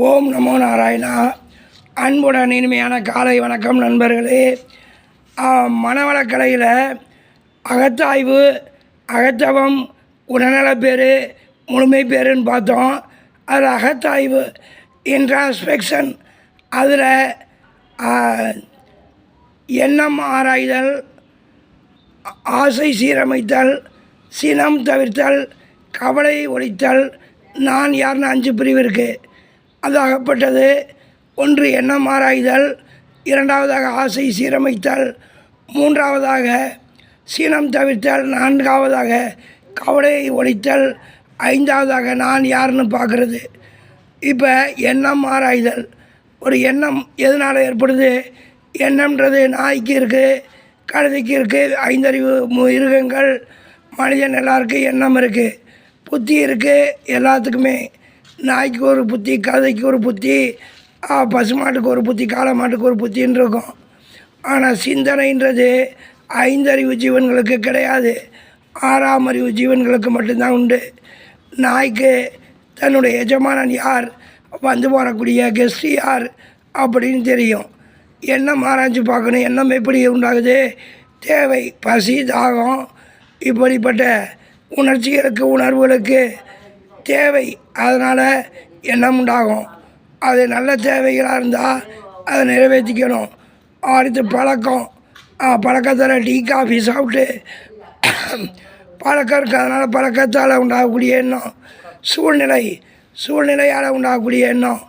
ஓம் நமோ நாராயணா. அன்புடன் இனிமையான காலை வணக்கம் நண்பர்களே. மனவளக்கலையில் அகத்தாய்வு அகத்தவம் உடல்நலப்பேறு முழுமை பேருன்னு பார்த்தோம். அதில் அகத்தாய்வு இன்ட்ராஸ்பெக்ஷன் அதில் எண்ணம் ஆராய்தல் ஆசை சீரமைத்தல் சினம் தவிர்த்தல் கவலை ஒழித்தல். நான் யாருன்னு அஞ்சு பிரிவு இருக்குது அது அகப்பட்டது ஒன்று எண்ணம் ஆராய்தல். இரண்டாவதாக ஆசை சீரமைத்தல். மூன்றாவதாக சீனம் தவிர்த்தல். நான்காவதாக கவலையை ஒழித்தல். ஐந்தாவதாக நான் யாருன்னு பார்க்குறது. இப்போ எண்ணம் ஆராய்தல். ஒரு எண்ணம் எதனால் ஏற்படுது? எண்ணம்ன்றது நாய்க்கு இருக்குது கழுதைக்கு இருக்குது ஐந்தறிவு மிருகங்கள் மனிதன் எல்லாருக்கும் எண்ணம் இருக்குது புத்தி இருக்குது எல்லாத்துக்குமே. நாய்க்கு ஒரு புத்தி கதைக்கு ஒரு புத்தி பசுமாட்டுக்கு ஒரு புத்தி காளை மாட்டுக்கு ஒரு புத்தின்னு இருக்கும். ஆனால் சிந்தனைன்றது ஐந்தறிவு ஜீவன்களுக்கு கிடையாது. ஆறாம் அறிவு ஜீவன்களுக்கு மட்டும்தான் உண்டு. நாய்க்கு தன்னுடைய எஜமானன் யார்? வந்து போகக்கூடிய கெஸ்ட் யார்? அப்படின்னு தெரியும். எண்ணம் ஆராய்ச்சி பார்க்கணும். எண்ணம் எப்படி உண்டாகுது? தேவை பசி தாகம் இப்படிப்பட்ட உணர்ச்சிகளுக்கு உணர்வுகளுக்கு தேவை. அதனால் எண்ணம் உண்டாகும். அது நல்ல தேவைகளாக இருந்தால் அதை நிறைவேற்றிக்கணும். அடுத்து பழக்கம். பழக்கத்தில் டீ காஃபி சாப்பிட்டு பழக்கம் இருக்கிறதுனால அதனால் பழக்கத்தால் உண்டாகக்கூடிய எண்ணம். சூழ்நிலை. சூழ்நிலையால் உண்டாகக்கூடிய எண்ணம்.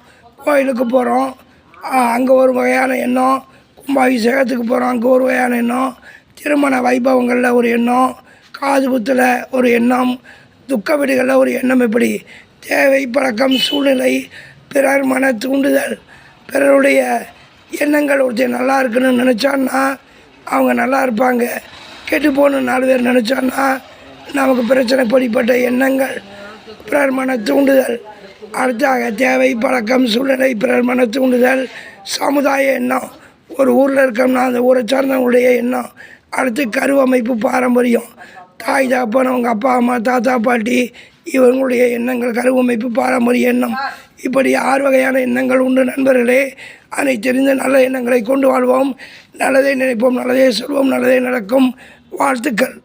கோயிலுக்கு போகிறோம் அங்கே ஒரு வகையான எண்ணம். கும்பாபிஷேகத்துக்கு போகிறோம் அங்கே ஒரு வகையான எண்ணம். திருமண வைபவங்களில் ஒரு எண்ணம். காது குத்தில் ஒரு எண்ணம். துக்க வீடுகளில் ஒரு எண்ணம் எப்படி? தேவை பழக்கம் சூழ்நிலை பிறர் மன தூண்டுதல் பிறருடைய எண்ணங்கள் ஒருத்தர் நல்லா இருக்குன்னு நினச்சான்னா அவங்க நல்லா இருப்பாங்க. கெட்டு போகணும் நாலு பேர் நினச்சான்னா நமக்கு பிரச்சனை படிப்பட்ட எண்ணங்கள் பிறர் மன தூண்டுதல். அடுத்தாக தேவை பழக்கம் சூழ்நிலை பிறர் மன தூண்டுதல் சமுதாய எண்ணம். ஒரு ஊரில் இருக்கோம்னா அந்த ஊரை சார்ந்தவங்களுடைய எண்ணம். அடுத்து கருவமைப்பு பாரம்பரியம். தாய் தாப்பன் அவங்க அப்பா அம்மா தாத்தா பாட்டி இவங்களுடைய எண்ணங்கள் கருவமைப்பு பாரம்பரிய எண்ணம். இப்படி ஆறு வகையான எண்ணங்கள் உண்டு நண்பர்களே. அதை தெரிந்த நல்ல எண்ணங்களை கொண்டு வாழ்வோம். நல்லதே நினைப்போம் நல்லதே சொல்வோம் நல்லதே நடக்கும். வாழ்த்துக்கள்.